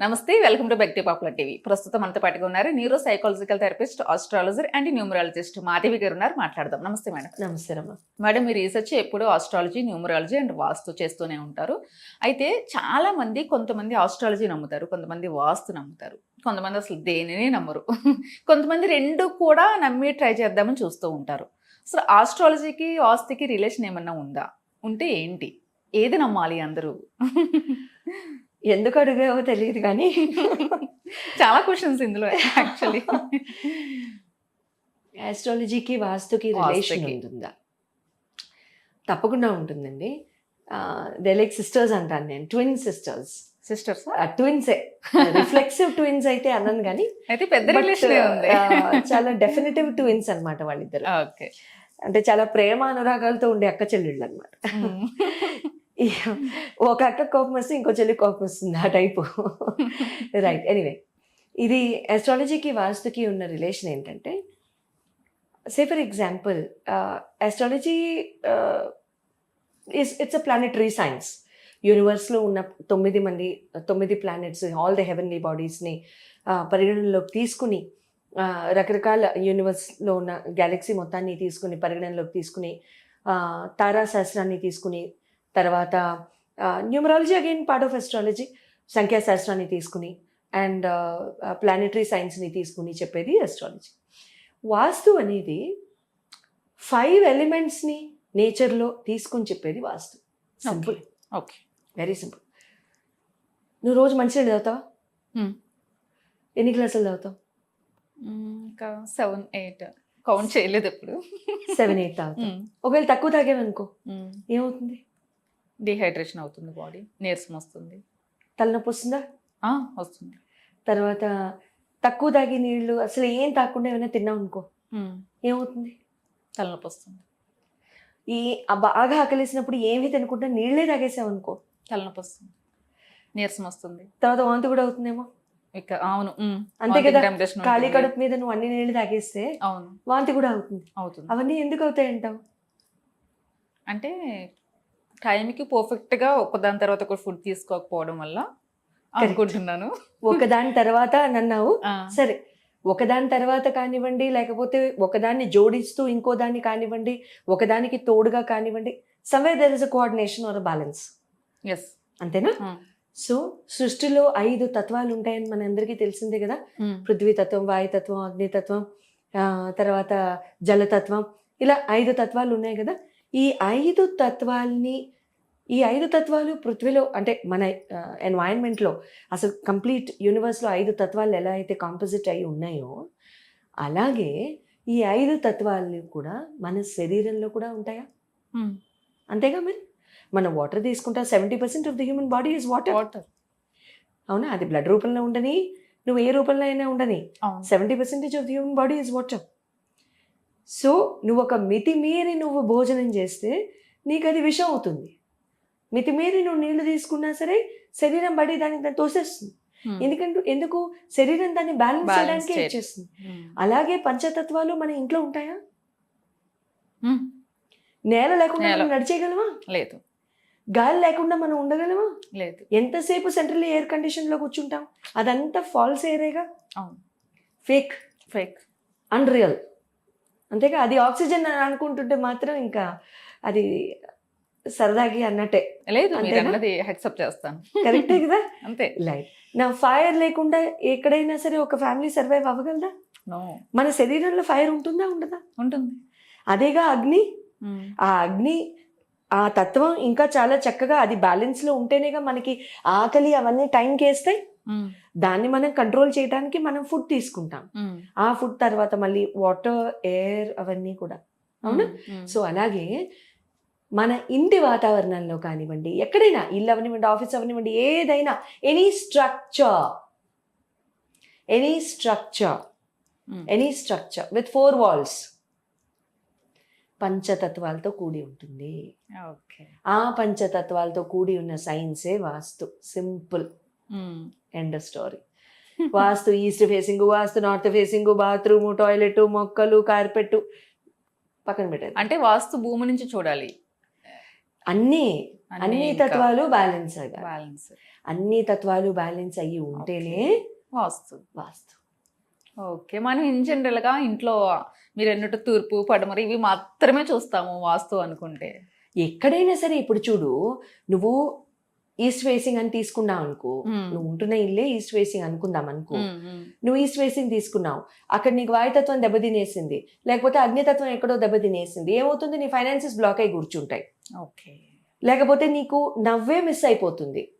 నమస్తే welcome to బెక్టీ popular TV. ప్రస్తుతం మనతో పాటుగా ఉన్నారు neuro psychological therapist astrologer and numerologist Madhavi garu ఉన్నారు. మాట్లాడదాం. నమస్తే మేడం. నమస్తే మేడం మీ రీసెర్చ్ ఎప్పుడు ఆస్ట్రాలజీ న్యూమరాలజీ అండ్ వాస్తు చేస్తూనే ఉంటారు. అయితే చాలా మంది కొంతమంది ఆస్ట్రాలజీ నమ్ముతారు కొంతమంది వాస్తు నమ్ముతారు. కొంతమంది అసలు దేనిని నమ్మరు. కొంతమంది రెండు కూడా నమ్మి ట్రై చేద్దామని చూస్తూ ఉంటారు. అసలు ఆస్ట్రాలజీకి వాస్తుకి రిలేషన్ ఏమన్నా ఉందా? ఉంటే ఏంటి? ఏది నమ్మాలి అందరూ? ఎందుకు అడిగావో తెలియదు కానీ చాలా క్వశ్చన్స్ ఇందులో యాక్చువల్లీ ఆస్ట్రాలజీకి వాస్తుకి రిలేషన్. ఉంటుందా? తప్పకుండా ఉంటుందండి. దే లైక్ సిస్టర్స్ అంటాను నేను. Twin sisters sisters twins reflexive twins అయితే అన్నాను కానీ అయితే పెద్ద రిలేషన్ చాలా డెఫినెటివ్ ట్విన్స్ అన్నమాట వాళ్ళిద్దరు. ఓకే. అంటే చాలా ప్రేమ అనురాగాలతో ఉండే అక్క చెల్లెళ్ళు అనమాట ఒక అక్క కోపం వస్తే ఇంకో చెల్లి కోపం వస్తుంది ఆ టైపు. రైట్ ఎనీవే ఇది ఆస్ట్రాలజీకి వాస్తుకి ఉన్న రిలేషన్ ఏంటంటే say for example astrology is it's a planetary science యూనివర్స్లో ఉన్న తొమ్మిది మంది తొమ్మిది ప్లానెట్స్ ఆల్ ద హెవెన్లీ బాడీస్ని పరిగణనలోకి తీసుకుని రకరకాల యూనివర్స్లో ఉన్న గ్యాలక్సీ మొత్తాన్ని తీసుకుని పరిగణనలోకి తీసుకుని తారాశాస్త్రాన్ని తీసుకుని తర్వాత numerology again part of astrology సంఖ్యాశాస్త్రాన్ని తీసుకుని అండ్ ప్లానెటరీ సైన్స్ని తీసుకుని చెప్పేది అస్ట్రాలజీ వాస్తు అనేది ఫైవ్ ఎలిమెంట్స్ని నేచర్లో తీసుకుని చెప్పేది vastu. Simple okay very simple నువ్వు రోజు మంచినీళ్ళు చదువుతావా Hmm. ఎన్ని గ్లాసులు చదువుతావు ఇంకా సెవెన్ ఎయిట్ కౌంట్ చేయలేదు ఎప్పుడు. సెవెన్ ఎయిట్ తాగుతావు ఒకవేళ తక్కువ తాగేవనుకో ఏమవుతుంది? డిహైడ్రేషన్ అవుతుంది బాడీ నీరసం వస్తుంది. తలనొప్పి వస్తుందా? ఆ, వస్తుంది. తర్వాత తక్కువ తాగి నీళ్ళు అసలు ఏం తాగకుండా ఏమైనా తిన్నావు అనుకో? ఏమవుతుంది? తలనొప్పి వస్తుంది. ఈ బాగా ఆకలేసినప్పుడు ఏమీ తినకుండా నీళ్ళే తాగేసావు అనుకో? తలనొప్పి వస్తుంది. నీరసం వస్తుంది. తర్వాత వాంతి కూడా అవుతుందేమో? ఇక అవును అంతే కదా ఖాళీ. కడుపు మీద నువ్వు అన్ని నీళ్ళు తాగేస్తే అవును. వాంతి కూడా అవుతుంది. అవుతుంది. అవన్నీ ఎందుకు అవుతాయి అంటావు అంటే టైంకి పర్ఫెక్ట్గా ఒకదాని తర్వాత ఒక ఫుడ్ తీసుకోకపోవడం వల్ల అనుకుంటున్నాను. ఒకదాని తర్వాత అని అన్నావు. సరే ఒకదాని తర్వాత కానివ్వండి లేకపోతే ఒకదాన్ని జోడిస్తూ ఇంకో దాన్ని కానివ్వండి ఒకదానికి తోడుగా కానివ్వండి somewhere is a coordination or balance yes. అంతేనా? సో సృష్టిలో ఐదు తత్వాలు ఉంటాయని మనందరికీ తెలిసిందే కదా? ఉమ్, పృథ్వీతత్వం వాయుతత్వం అగ్నితత్వం తర్వాత జలతత్వం ఇలా ఐదు తత్వాలు ఉన్నాయి కదా? ఈ ఐదు తత్వాల్ని ఈ ఐదు తత్వాలు పృథ్వీలో అంటే మన ఎన్వైరన్మెంట్లో అసలు కంప్లీట్ యూనివర్స్లో ఐదు తత్వాలు ఎలా అయితే కాంపోజిట్ అయి ఉన్నాయో అలాగే ఈ ఐదు తత్వాలు కూడా మన శరీరంలో కూడా ఉంటాయా. అంతేగా మరి? మనం వాటర్ తీసుకుంటా seventy percent of the human body is water water అవునా? అది బ్లడ్ రూపంలో ఉండని నువ్వు ఏ రూపంలో అయినా ఉండని seventy percentage of the human body is water so నువ్వు ఒక మితిమీరి నువ్వు భోజనం చేస్తే నీకు అది విషం అవుతుంది. మితిమీరి నువ్వు నీళ్ళు తీసుకున్నా సరే శరీరం బడి దానికి దాన్ని తోసేస్తుంది. ఎందుకంటే ఎందుకు? శరీరం దాన్ని బ్యాలెన్స్ చేయడానికి చేయడం. ఇచ్చేస్తుంది. అలాగే పంచతత్వాలు మన ఇంట్లో ఉంటాయా? నేల లేకుండా. మనం నడిచేయగలమా? లేదు. గాలి లేకుండా మనం ఉండగలమా? లేదు. ఎంతసేపు సెంట్రల్ ఎయిర్ కండిషన్లో కూర్చుంటాం? అదంతా ఫాల్స్ ఎయిరేగా? ఫేక్. ఫేక్. అన్రియల్. అంతేగా అది ఆక్సిజన్ అని అనుకుంటుంటే మాత్రం ఇంకా అది సరదాగి అన్నట్టే. లేదు? అన్నది చేస్తాను. కరెక్టే కదా? అంతే. లైట్ నా ఫైర్ లేకుండా ఎక్కడైనా సరే ఒక ఫ్యామిలీ సర్వైవ్ అవ్వగలదా? మన శరీరంలో ఫైర్ ఉంటుందా ఉండదా? ఉంటుంది. అదేగా అగ్ని? ఉమ్, ఆ అగ్ని ఆ తత్వం ఇంకా చాలా చక్కగా అది balance లో ఉంటేనేగా మనకి ఆకలి అవన్నీ టైంకి వేస్తాయి. దాన్ని మనం కంట్రోల్ చేయడానికి మనం ఫుడ్ తీసుకుంటాం. ఉమ్, ఆ ఫుడ్ తర్వాత మళ్ళీ వాటర్ ఎయిర్ అవన్నీ కూడా. అవునా? సో అలాగే మన ఇంటి వాతావరణంలో కానివ్వండి ఎక్కడైనా ఇల్లు అవనివ్వండి ఆఫీస్ అవనివ్వండి ఏదైనా any structure any structure any structure with four walls పంచతత్వాలతో కూడి ఉంటుంది. ఓకే ఆ పంచతత్వాలతో కూడి ఉన్న సైన్సే vastu simple end story vastu east facing vastu north facing bathroom toilet మొక్కలు కార్పెట్ పక్కన పెట్టారు అంటే వాస్తు భూమి నుంచి చూడాలి. అన్నీ అన్ని తత్వాలు బ్యాలెన్స్ బ్యాలెన్స్ అన్ని తత్వాలు బ్యాలెన్స్ అయ్యి ఉంటేనే వాస్తు. వాస్తు. ఓకే. మనం ఇన్ జనరల్గా ఇంట్లో మీరు అన్నట్టు తూర్పు పడమర ఇవి మాత్రమే చూస్తాము వాస్తు అనుకుంటే. ఎక్కడైనా సరే ఇప్పుడు చూడు నువ్వు ఈస్ట్ ఫేసింగ్ అని తీసుకున్నావు అనుకో. నువ్వు ఉంటున్న ఇల్లే ఈస్ట్ ఫేసింగ్ అనుకుందాం అనుకో. నువ్వు ఈస్ట్ ఫేసింగ్ తీసుకున్నావు. అక్కడ నీకు వాయుతత్వం దెబ్బతినేసింది. లేకపోతే అగ్నితత్వం ఎక్కడో దెబ్బతినేసింది. ఏమవుతుంది? నీ ఫైనాన్సెస్ బ్లాక్ అయి కూర్చుంటాయి. ఓకే. లేకపోతే నీకు నవ్వే మిస్ అయిపోతుంది.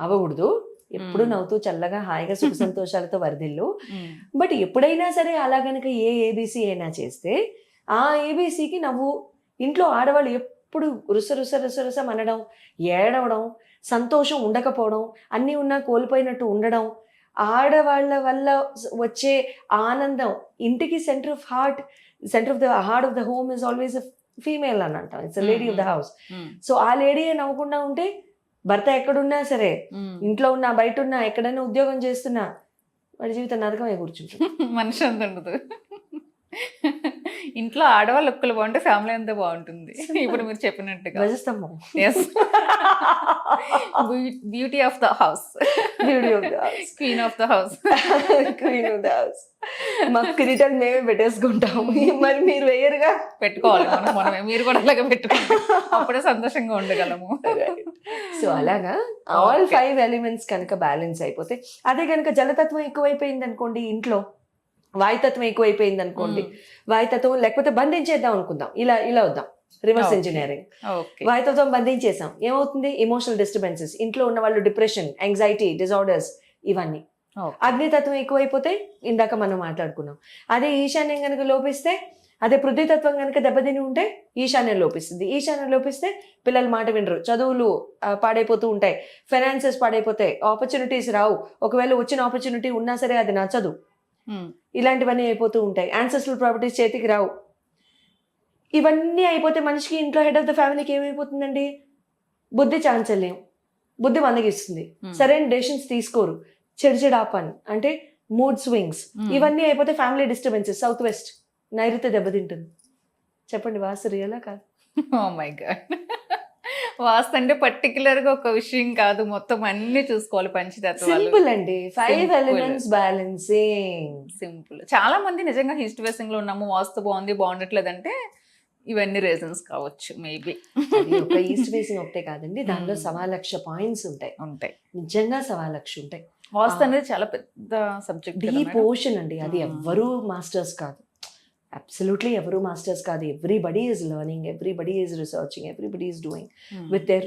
అవ్వకూడదు. ఎప్పుడు. నవ్వుతూ చల్లగా హాయిగా సుఖ సంతోషాలతో వరదిల్లు. బట్ ఎప్పుడైనా సరే అలా గనక ఏ ఏబీసీ అయినా చేస్తే ఆ ఏబీసీకి నవ్వు. ఇంట్లో ఆడవాళ్ళు ఎప్పుడు రుస రుస రుస రుస అనడం ఏడవడం సంతోషం ఉండకపోవడం అన్నీ ఉన్నా కోల్పోయినట్టు ఉండడం ఆడవాళ్ళ వల్ల వచ్చే ఆనందం. ఇంటికి centre of heart centre of the heart of the home is always female అని అంటాం. It's lady of the house so ఆ లేడీ నవ్వకుండా ఉంటే భర్త ఎక్కడున్నా సరే ఉమ్. ఇంట్లో ఉన్నా బయట ఉన్నా ఎక్కడైనా ఉద్యోగం చేస్తున్నా వాడి జీవితం నరకమే కూర్చుంటుంది. మనిషి అంత ఉండదు. ఇంట్లో ఆడవాళ్ళు ఒక్కలు బాగుంటే ఫ్యామిలీ అంతా బాగుంటుంది. ఇప్పుడు మీరు చెప్పినట్టుగా. ధ్వజస్తంభం. Yes beauty of the house Beauty of the house. Queen of the house Queen of the house. మా కిరీటాలు మేమే పెట్టేసుకుంటాం మరి మీరు వేయరుగా? పెట్టుకోవాలి. మనం మనమే. మీరు కూడా అలాగే పెట్టుకోండి. అప్పుడే సంతోషంగా ఉండగలము. సో అలాగా? ఆల్. ఫైవ్ ఎలిమెంట్స్ కనుక బ్యాలెన్స్ అయిపోతే అదే కనుక జలతత్వం ఎక్కువైపోయింది అనుకోండి ఇంట్లో వాయుతత్వం ఎక్కువైపోయింది అనుకోండి. వాయుతత్వం లేకపోతే బంధించేద్దాం అనుకుందాం. ఇలా ఇలా వద్దాం. రివర్స్. ఇంజనీరింగ్. వాయుతత్వం బంధించేసాం. ఏమవుతుంది? ఎమోషనల్ డిస్టర్బెన్సెస్ ఇంట్లో ఉన్న వాళ్ళు డిప్రెషన్ యాంగ్జైటీ డిజార్డర్స్ ఇవన్నీ. అగ్నితత్వం ఎక్కువైపోతే ఇందాక మనం మాట్లాడుకున్నాం. అదే ఈశాన్యం కనుక లోపిస్తే అదే పృథ్వీతత్వం కనుక దెబ్బతిని ఉంటే ఈశాన్యం లోపిస్తుంది. ఈశాన్యం లోపిస్తే పిల్లలు మాట వినరు. చదువులు పాడైపోతూ ఉంటాయి. ఫైనాన్సెస్ పాడైపోతాయి. ఆపర్చునిటీస్ రావు. ఒకవేళ వచ్చిన ఆపర్చునిటీ ఉన్నా సరే అది నచ్చదు. ఇలాంటివన్నీ అయిపోతూ ఉంటాయి. యాన్సెస్ట్రల్ ప్రాపర్టీస్ చేతికి రావు. ఇవన్నీ అయిపోతే మనిషికి ఇంట్లో హెడ్ ఆఫ్ ద ఫ్యామిలీకి ఏమైపోతుందండి? బుద్ధి చాంచల్యం. బుద్ధి మందగిస్తుంది. సరైన డెసిషన్స్ తీసుకోరు. చెడిచెడాపన్ అంటే మూడ్ స్వింగ్స్ ఇవన్నీ అయిపోతే ఫ్యామిలీ డిస్టర్బెన్సెస్ సౌత్ వెస్ట్ నైరుతి దెబ్బతింటుంది. చెప్పండి వాసు రియలా కాదు? మై గాడ్ వాస్తు అంటే పర్టికులర్గా ఒక విషయం కాదు. మొత్తం అన్ని చూసుకోవాలి పంచతత్వాలు. సింపుల్ అండి. ఫైవ్. ఎలిమెంట్స్ బ్యాలెన్సింగ్ సింపుల్ చాలా మంది నిజంగా ఈస్ట్ వేసింగ్లో ఉన్నాము. వాస్తు బాగుంది బాగుండట్లేదంటే ఇవన్నీ రీజన్స్ కావచ్చు మేబీ ఒక ఈస్ట్ ఫేసింగ్ ఒకటే కాదండి. దానిలో Hmm. సవా లక్ష పాయింట్స్ ఉంటాయి. ఉంటాయి. నిజంగా సవా లక్ష ఉంటాయి. వాస్తు. అనేది చాలా పెద్ద సబ్జెక్ట్ డీప్ ఓషన్ అండి. అది Hmm. ఎవ్వరూ మాస్టర్స్ కాదు. అబ్సల్యూట్లీ ఎవరు మాస్టర్స్ కాదు. Everybody is learning everybody is researching everybody is doing with their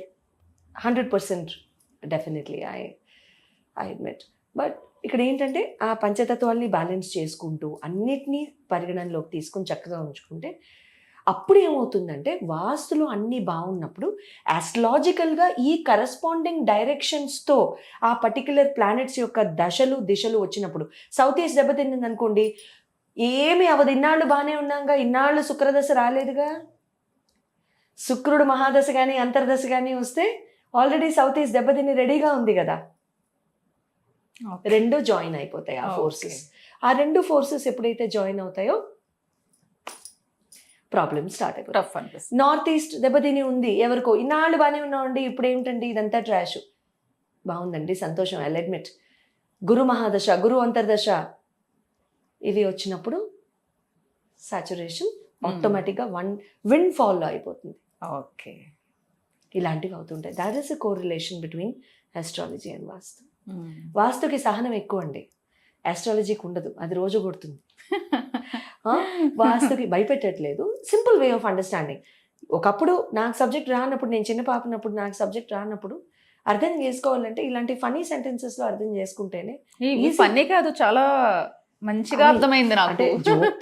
hundred percent definitely I I admit but ఇక్కడ ఏంటంటే ఆ పంచతత్వాల్ని బ్యాలెన్స్ చేసుకుంటూ అన్నిటినీ పరిగణనలోకి తీసుకుని చక్కగా ఉంచుకుంటే అప్పుడు ఏమవుతుందంటే వాస్తులు అన్నీ బాగున్నప్పుడు ఆస్ట్రాలజికల్గా ఈ కరస్పాండింగ్ డైరెక్షన్స్తో ఆ పర్టిక్యులర్ ప్లానెట్స్ యొక్క దశలు దిశలు వచ్చినప్పుడు సౌత్ ఈస్ట్ దెబ్బతింది అనుకోండి ఏమి అవదు. ఇన్నాళ్ళు బాగానే ఉన్నాగా. ఇన్నాళ్ళు శుక్రదశ రాలేదుగా. శుక్రుడు మహాదశ కానీ అంతర్దశ కానీ వస్తే ఆల్రెడీ సౌత్ ఈస్ట్ దెబ్బతిని రెడీగా ఉంది కదా. రెండు జాయిన్ అయిపోతాయి ఆ. ఫోర్సెస్ ఆ రెండు ఫోర్సెస్ ఎప్పుడైతే జాయిన్ అవుతాయో ప్రాబ్లమ్ స్టార్ట్ అయిపోతుంది నార్త్ ఈస్ట్ దెబ్బతిని ఉంది ఎవరికో. ఇన్నాళ్ళు బాగానే ఉన్నామండి. ఇప్పుడు ఏమిటండి ఇదంతా ట్రాష్ బాగుందండి. సంతోషం. ఐ అడ్మిట్ గురు మహాదశ గురు అంతర్దశ ఇవి వచ్చినప్పుడు సాచురేషన్ ఆటోమేటిక్గా వన్ విండ్ ఫాల్లో అయిపోతుంది. ఓకే. ఇలాంటివి అవుతుంటాయి. That is a correlation between astrology and vastu వాస్తుకి సహనం ఎక్కువ అండి ఆస్ట్రాలజీకి ఉండదు. అది రోజు కొడుతుంది. వాస్తుకి భయపెట్టట్లేదు. సింపుల్ వే ఆఫ్ అండర్స్టాండింగ్ ఒకప్పుడు నాకు సబ్జెక్ట్ రానప్పుడు నేను చిన్న పాపనప్పుడు నాకు సబ్జెక్ట్ రానప్పుడు అర్థం చేసుకోవాలంటే ఇలాంటి ఫనీ సెంటెన్సెస్లో అర్థం చేసుకుంటేనే. పని కాదు చాలా మంచిగా. అర్థమైంది నాకు.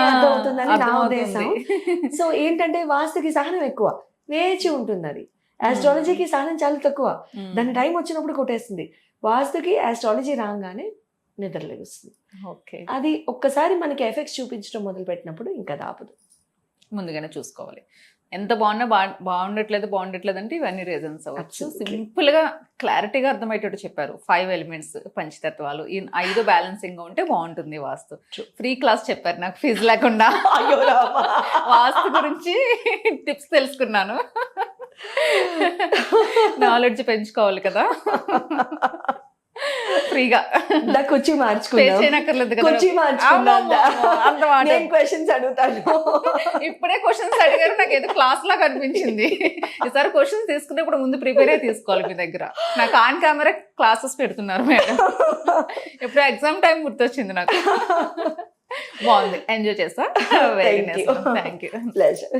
ఆ, అర్థం అవుతుందని నా. ఉద్దేశం. సో ఏంటంటే వాస్తుకి సహనం ఎక్కువ. వేచి ఉంటుంది అది ఆస్ట్రాలజీకి సహనం చాలా తక్కువ. ఉమ్. దాని టైం వచ్చినప్పుడు కొట్టేస్తుంది. వాస్తుకి ఆస్ట్రాలజీ రాగానే నిద్ర లెగుస్తుంది. ఓకే. అది ఒక్కసారి మనకి ఎఫెక్ట్స్ చూపించడం మొదలు పెట్టినప్పుడు ఇంకా అది ఆపదు ముందుగానే చూసుకోవాలి. ఎంత బాగున్నా బా బాగుండట్లేదు బాగుండట్లేదు అంటే ఇవన్నీ రీజన్స్ అవ్వచ్చు. Absolutely. సింపుల్గా క్లారిటీగా అర్థమయ్యేటట్టు చెప్పారు. ఫైవ్ ఎలిమెంట్స్ పంచతత్వాలు ఈ ఐదు బ్యాలెన్సింగ్గా ఉంటే బాగుంటుంది వాస్తు. ఫ్రీ క్లాస్ చెప్పారు నాకు ఫీజు లేకుండా. వాస్తు గురించి టిప్స్ తెలుసుకున్నాను. నాలెడ్జ్ పెంచుకోవాలి కదా. ఫ్రీగా కుర్చీ కదా. కుర్చీ మార్చుకుందాం మాట నేను క్వశ్చన్స్ అడుగుతాను. ఇప్పుడే క్వశ్చన్స్ అడిగారు నాకు ఏదో క్లాస్ లాగా అనిపించింది. ఈసారి క్వశ్చన్స్ తీసుకున్నప్పుడు ముందు ప్రిపేర్ అయి తీసుకోవాలి మీ దగ్గర. నాకు ఆన్ కెమెరా క్లాసెస్ పెడుతున్నారు మేడం. ఇప్పుడు ఎగ్జామ్ టైం గుర్తొచ్చింది నాకు. బాగుంది. ఎంజాయ్ చేస్తా. Very nice. Thank you pleasure